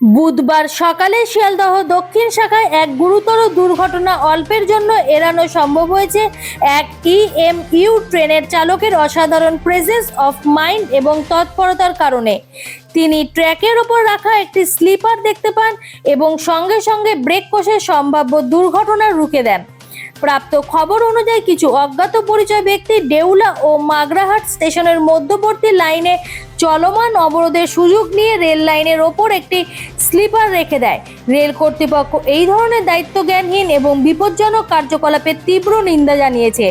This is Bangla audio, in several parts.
বুধবার সকালে শিয়ালদহ দক্ষিণ শাখায় এক গুরুতর দুর্ঘটনা অল্পের জন্য এড়ানো সম্ভব হয়েছে। এক ইএমইউ ট্রেনের চালকের অসাধারণ প্রেজেন্স অফ মাইন্ড এবং তৎপরতার কারণে। তিনি ট্র্যাকের ওপর রাখা একটি স্লিপার দেখতে পান এবং সঙ্গে সঙ্গে ব্রেক কষে সম্ভাব্য দুর্ঘটনা রুখে দেন। প্রাপ্ত খবর অনুযায়ী কিছু অজ্ঞাত পরিচয় ব্যক্তি ডেউলা ও মাগরাহাট স্টেশনের মধ্যবর্তী লাইনে চলমান অবরোধের সুযোগ নিয়ে রেল লাইনের ওপর একটি স্লিপার রেখে দেয়। রেল কর্তৃপক্ষ এই ধরনের দায়িত্বজ্ঞানহীন এবং বিপজ্জনক কার্যকলাপের তীব্র নিন্দা জানিয়েছে।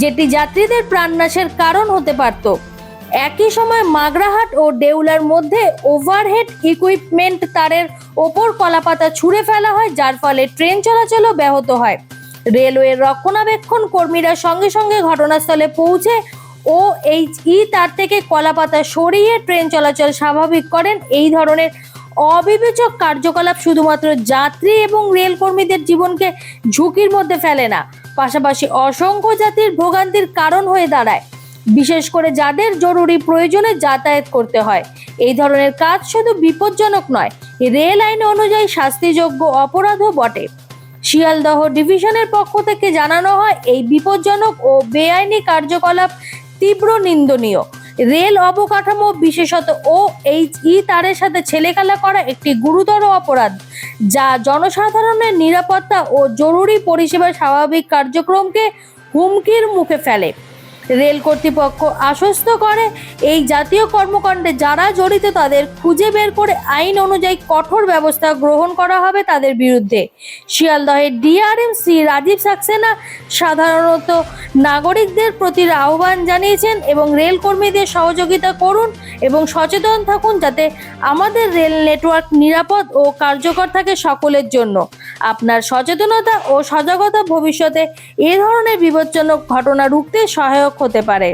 যেটি যাত্রীদের প্রাণনাশের কারণ হতে পারত। একই সময় মাগরাহাট ও ডেউলার মধ্যে ওভারহেড ইকুইপমেন্ট তারের ওপর কলাপাতা ছুঁড়ে ফেলা হয়, যার ফলে ট্রেন চলাচলও ব্যাহত হয়। রেলওয়ের রক্ষণাবেক্ষণ কর্মীরা সঙ্গে সঙ্গে ঘটনাস্থলে পৌঁছে ও এইচ ই তার থেকে কলাপাতা সরিয়ে ট্রেন চলাচল স্বাভাবিক করেন। এই ধরনের অবিবেচক কার্যকলাপ শুধুমাত্র যাত্রী এবং রেল কর্মীদের জীবনকে ঝুঁকির মধ্যে ফেলে না, পাশাপাশি অসংখ্য জাতির ভোগান্তির কারণ হয়ে দাঁড়ায়। বিশেষ করে যাদের জরুরি প্রয়োজনে যাতায়াত করতে হয়। এই ধরনের কাজ শুধু বিপজ্জনক নয়, রেল আইন অনুযায়ী শাস্তিযোগ্য অপরাধও বটে। শিয়ালদহ ডিভিশনের পক্ষ থেকে জানানো হয়, এই বিপজ্জনক ও বেআইনি কার্যকলাপ তীব্র নিন্দনীয়। রেল অবকাঠামো বিশেষত ও এইচ ই তারের সাথে ছেলেখেলা করা একটি গুরুতর অপরাধ, যা জনসাধারণের নিরাপত্তা ও জরুরি পরিষেবার স্বাভাবিক কার্যক্রমকে হুমকির মুখে ফেলে। রেল কর্তৃপক্ষ আশ্বস্ত করে, এই জাতীয় কর্মকাণ্ডে যারা জড়িত তাদের খুঁজে বের করে আইন অনুযায়ী কঠোর ব্যবস্থা গ্রহণ করা হবে তাদের বিরুদ্ধে। শিয়ালদহের ডিআরএম শ্রী রাজীব সাক্সেনা সাধারণত নাগরিকদের প্রতি আহ্বান জানিয়েছেন এবং রেল কর্মীদের সহযোগিতা করুন এবং সচেতন থাকুন যাতে আমাদের রেল নেটওয়ার্ক নিরাপদ ও কার্যকর থাকে সকলের জন্য। আপনার সচেতনতা ও সজাগতা ভবিষ্যতে এ ধরনের বিপজ্জনক ঘটনা রুখতে সহায়ক হতে পারে।